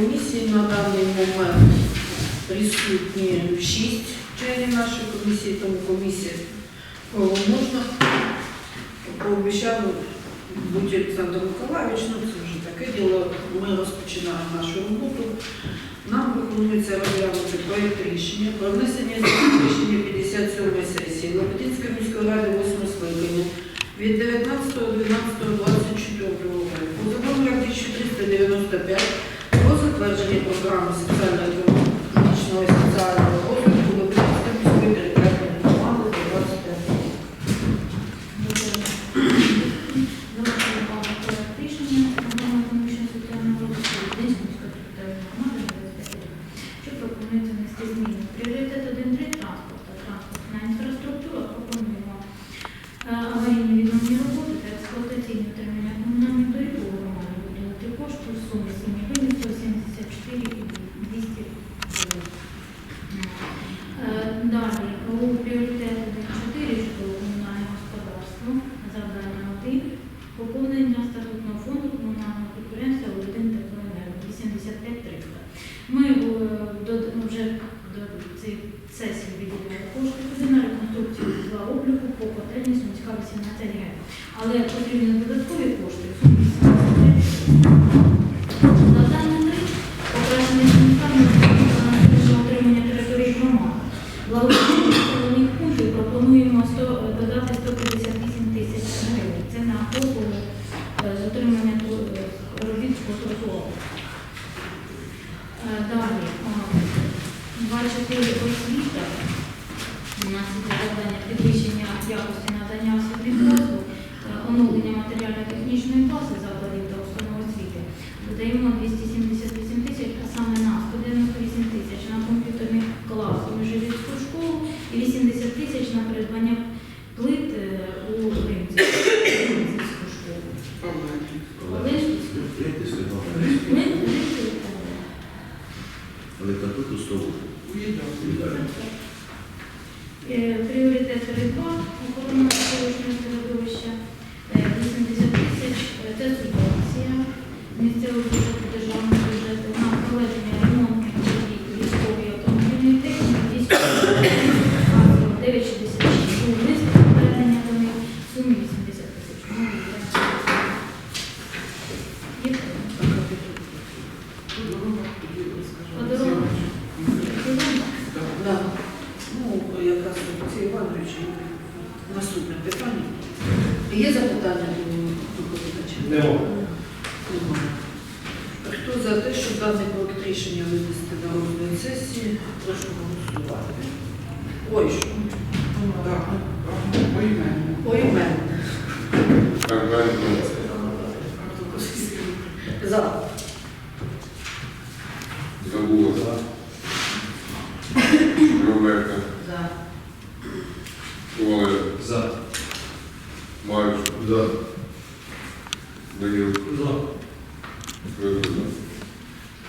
комісії. На даний момент присутні шість членів нашої комісії, тому комісія кого можна. Пообіцяв бути Олександр Миколаївич, ну це вже таке діло. Ми розпочинаємо нашу роботу. Нам пропонується розглянути проєкт рішення про внесення рішення 57 сесії Лебединської міської ради 8 скликання від 19.12.24 року за номером 1395 про затвердження якості надання освітних послуг, оновлення матеріально-технічної бази закладів та установ освіти. Додаємо 278 тисяч, а саме на 198 тисяч на комп'ютерний клас у Межирівську школу і 80 тисяч на придбання плит е, у? Ми Але тут стову. Е, Пріоритет 3.2 охорона навколишнього середовища е, 80 тисяч е, це субвенція місцевого бюджету державного бюджету на проведення ремонтних робіт військової автомобільної техніки військової 966 лист передання до них в сумі 80 тисяч. Ну, Є по дорогам. Да. Ну, якраз Олексій Іванович, наступне питання. Є запитання до доповідача? Нема. Немає. Хто за те, щоб даний проект рішення винести на розгляд сесії, прошу голосувати. Ой, що? Поіменно. За. Забула. Ромерка. За. Ковалев. За. Марч. За. Данил. За. Федор.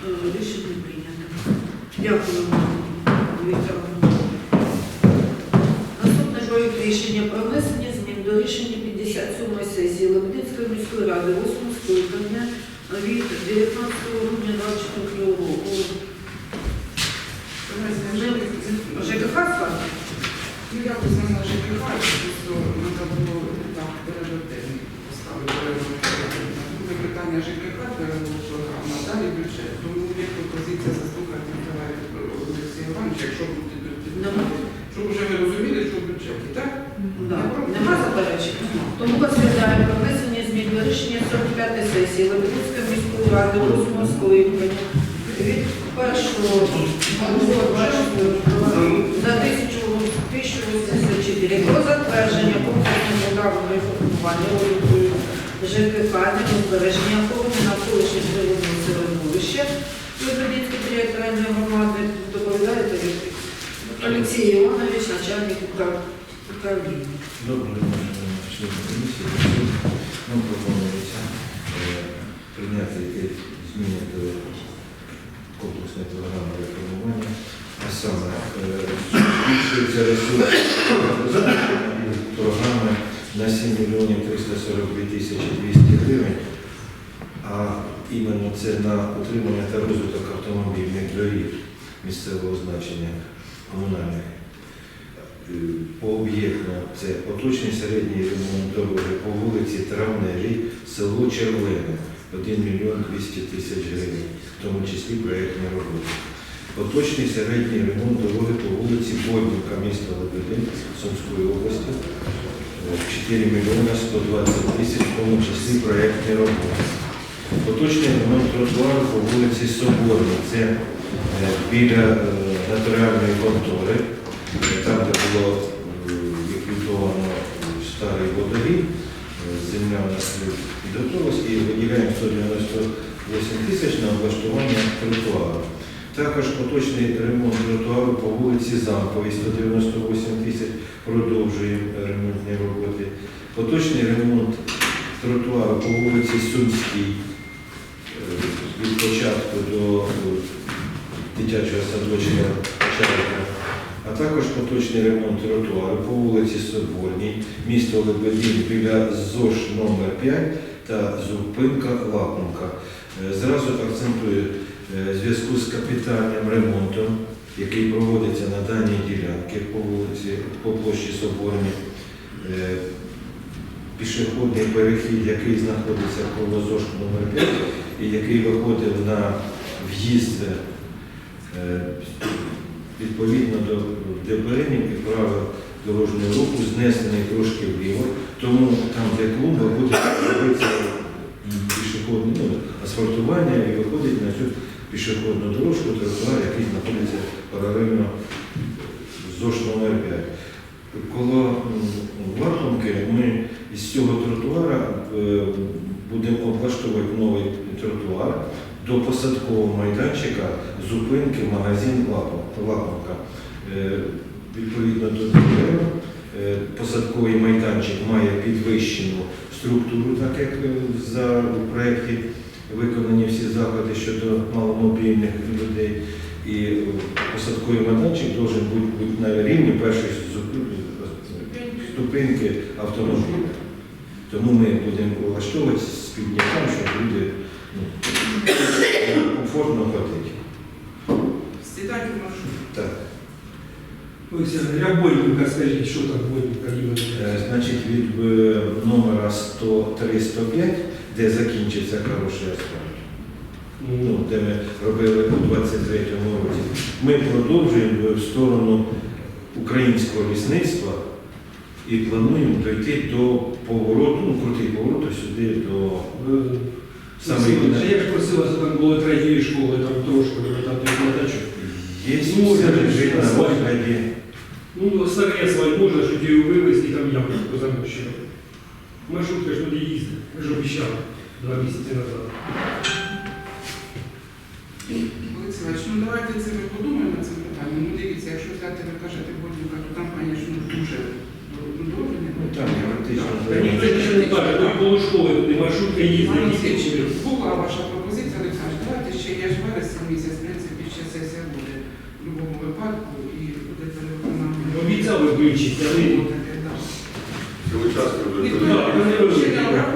Е, Рішення прийнято. Дякую вам, Віктор. Наступне проект рішення про внесення змін до рішення 57 сесії Лебединської міської ради 8 скликання від 19 грудня 24 року. ЖКХ склад? Ну, якось нам на ЖКХ, просто треба було так передати, поставити. Друге питання ЖКХ, передала програма, далі бюджет. Тому є пропозиція заслухати Миколая Олексія Івановича, якщо буде Нема. щоб вже ви розуміли, що в бюджеті, так? Да. Нема заперечень? Тому розглядаємо про внесення змін до рішення 45 сесії 8 скликання від 1 за 1084 про затвердження комплексної програми реформування розвитку ЖКХ для збереження охорони навколишнього природного середовища Лебединської територіальної громади доповідаєте Олексій Іванович, начальник управ- управління. Доброго дня, комісії. Пропонується прийняти зміни до комплексної програми реформування, а саме е, збільшується ресурс програми на 7 мільйонів 342 тисячі 200 гривень, а іменно це на утримання та розвиток автомобільних доріг місцевого значення комунальних. Е, По об'єктно це поточний середній ремонт дороги по вулиці Травневій, село Червлене, 1 мільйон 200 тисяч гривень, в тому числі проєктні роботи. Поточний середній ремонт дороги по вулиці Бодника, міста Лебедин, Сумської області, е, 4 мільйони 120 тисяч, в тому числі проєктні роботи. Поточний ремонт тротуару по вулиці Соборній, це е, біля е, нотаріальної контори, е, там, де було е, ліквідовано е, старий водогін, е, земля у нас підготовилась і виділяємо 198 тисяч на облаштування тротуару. Також поточний ремонт тротуару по вулиці Замковій, 198 тисяч, продовжуємо ремонтні роботи. Поточний ремонт тротуару по вулиці Сумській, е, від початку до е, дитячого садочка Чайка, а також поточний ремонт тротуару по вулиці Соборній, місто Лебедин біля ЗОЖ номер 5 та зупинка Лапунка. Е, Зразу акцентую е, зв'язку з капітальним ремонтом, який проводиться на даній ділянці по вулиці, по площі Соборній. е, Пішохідний перехід, який знаходиться коло ЗОЖ номер 5 і який виходив на в'їзд відповідно до ДБН і правил дорожнього руху знесений трошки вліво, тому там, де клумба, буде робитися пішохідне ну, асфальтування і виходить на цю пішохідну дорожку, тротуар, який знаходиться паралельно ЗОЖ номер 5. Коло м, ми із цього тротуара е, будемо облаштовувати новий тротуар до посадкового майданчика зупинки магазин Лапо- Е, Відповідно до ДР, е, посадковий майданчик має підвищену структуру, так як е, за у проєкті виконані всі заходи щодо маломобільних людей. І е, посадковий майданчик має бути, на рівні першої ступеньки автомобіля. Тому ми будемо влаштовувати з підняттям, щоб люди ну, комфортно ходити. Сідайте в маршрут. Так. Ось для Бойника скажіть, що там Е, іменно. Значить, від е, номера 103-105, де закінчиться хороший асфальт, ну, де ми робили у 23-му році, ми продовжуємо в сторону українського лісництва і плануємо дойти до повороту, ну, крутий поворот сюди до саме Саме я ж просила, що там було третьої школи, там трошки там п'ятачок. Є Ну, може, лежить на асфальт. Ну, старий асфальт можна, щоб його вивезти і там ямку позамощено. Маршрутка ж туди їздить, ми ж обіцяли два місяці назад. Олексій Іванович, ну давайте це ми подумаємо над цим питанням. Ну дивіться, якщо взяти, ви кажете, Боднюка, то там, звісно, дуже ну, дороги Ну, немає. там теоретично. Ніхто нічого не каже, тут коло школи, туди маршрутка їздить, і Була ваша пропозиція, Олександр, давайте ще є ж вересень місяць, в принципі, ще сесія буде в будь-якому випадку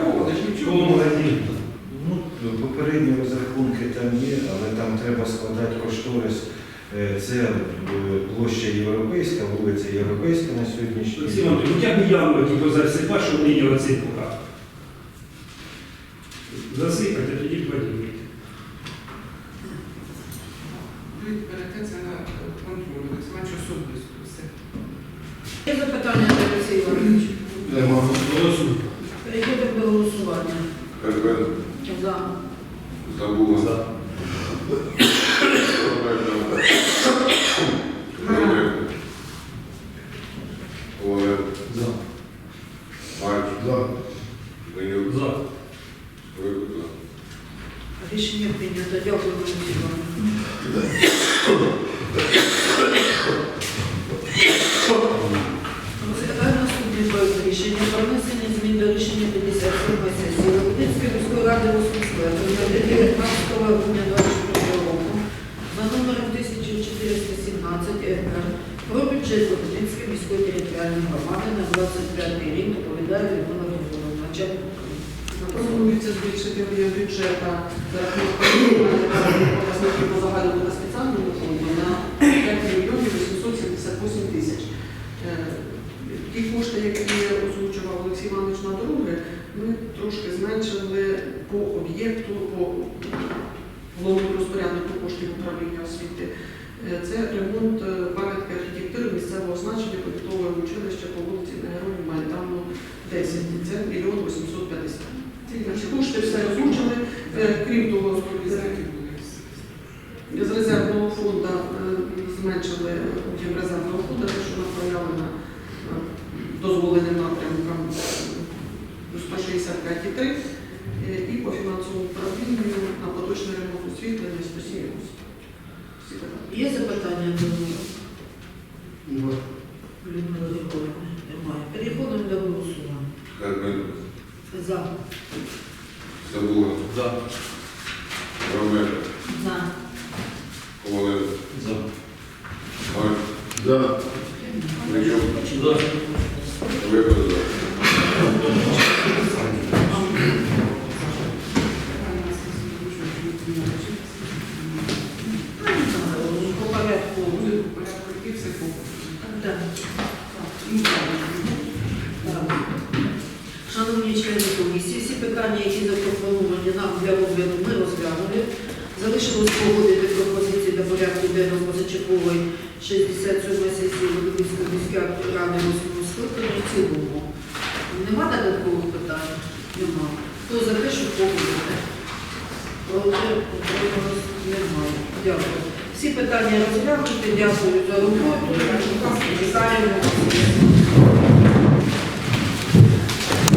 коло нічого. магазину. Ну, попередні розрахунки там є, але там треба складати кошторис. Е, Це е, площа європейська, вулиця Європейська на сьогоднішній день. Іванович, хоча б яму, типу, засипати, щоб не є оцей пока. Засипати, а тоді поділити. Ви берете це на Олексій Іванович особисто все. Є запитання до Олексія Івановича? Нема. Голосуємо. Переходимо до голосування. Карпен, За. Забула. За. Ромерка. Олег. За. Марч. За. Данюк. За. Викута. Рішення прийнято. Дякую, Олексій Іванович. Це наступний проект рішення про внесення змін до рішення 57 сесії Лебединської міської ради 8 скликання від 19 грудня 24 року за номером 1417 РК про бюджет Лебединської міської територіальної громади на 25 рік доповідає Людмила Григорівна. Пропонується збільшити виділення бюджету за рахунок показників по загальному та спеціальному фонду на 5 мільйонів 878 тисяч. Е, Ті кошти, які озвучував Олексій Іванович на дороги, ми трошки зменшили по об'єкту, по головному розпоряднику коштів управління освіти. Е, Це ремонт е, пам'ятки архітектури місцевого значення побутового училища по вулиці Героїв Майдану 10. Це мільйон 850. Ці наші кошти все озвучили. Е, Крім того, з резервного фонду е, зменшили об'єм резервного фонду, те, що направляли на е, дозволеним напрямкам е, 165,3 е, і по фінансовому управлінню на поточний ремонт освітлення 107. Є запитання до Григорівни? Немає. Переходимо до голосування. За. Стабула. За. Ромеро. За. Коваленко. За. Марк. За. Гринчук. За. Вибор за. По порядку. Буде по порядку і все по Так. Ну, Так. Шановні члени комісії, всі питання, які запропоновані нам для розгляду, ми розглянули. Залишилось погодити пропозиції до денного позачергової 67 сесії Володимирської міської ради 8 скликання в цілому. Нема додаткових питань? Нема. Хто за те, що поводити? Немає. Дякую. Всі питання розглянути. Дякую за роботу. Вітаємо.